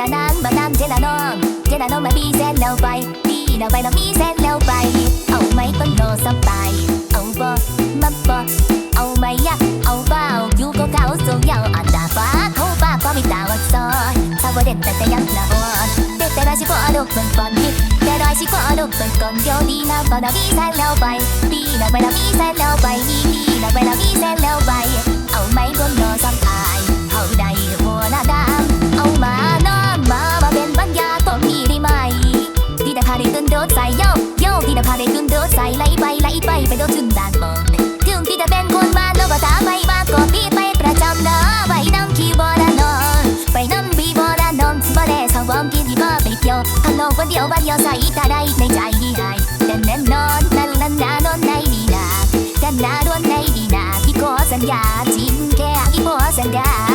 ละน้องเจนานองมามีแสนแล้วไปมีแล้วไปแล้วมีแสนแล้วไป เอาไหมต้นโนสบายเอาบ่มาบ่เอาไหมยะเอาเปล่าอยู่ก็เขาสูงยาวอันดาฟ้าเขาบ้าก็ม่ตาวักซอยถ้าว่าเด็ดแต่แต่ยังละอ่อนเด็ดแต่ได้สิบ่เอาลูกเป็นก่อนที่แต่ได้สิบ่เอาลูกเป็นก่อนเดียวดีนะตอนนั้นมีแสนแล้วไปดีแล้วไปแล้วมีแสนแล้วไปมีมีแล้วไปแล้วมีแสนแล้วไป เอาไหมต้นโนส เดียววันเดียวใส่ตาได้ในใจดีหายแต่แน่นอนนั่นนั่นนานอนในดีนาแต่นาดวนในดีนาพี่ขอสัญญาจริงแค่พี่ขอสัญญา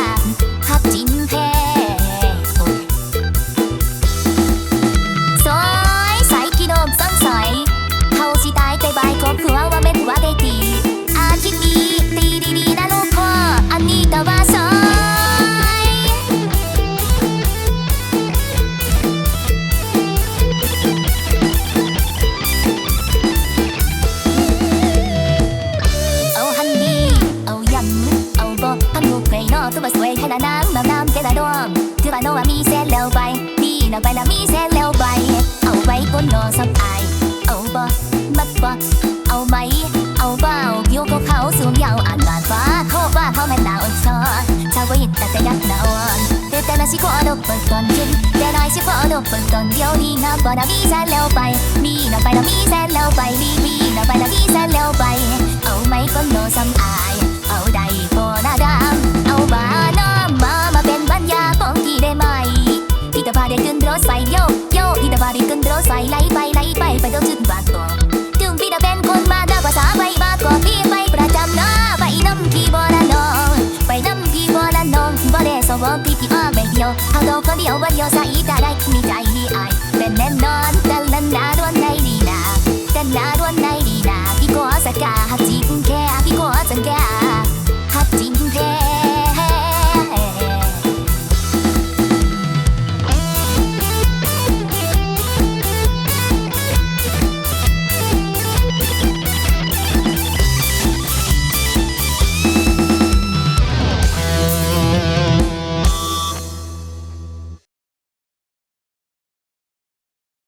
คือว่าโนว่ามีแสนแล้วไปมีแล้วไปแล้วมีแสนแล้วไป เอาไว้บนนอสับอาย เอาบ่มักบ่เอาไหม เอาเบาอยู่กับเขาสูงยาวอ่านบานฟ้าเขาว่าเขาแม่นาวอันซ้อนชาววินแต่แต่ยักหนาอ่อนแต่แต่ละสิขอดกเปิดก่อนกินแต่น้อยสิขอดกเปิดก่อนเดียวนี้นะบ่นะมีแสนแล้วไป มีนะไปนะมีแสนแล้วไปมีมีนะไปนะมีแสนแล้วไป บ่ได้สวมพี่พี่อ้อไม่เดียวเอาดอกก็เ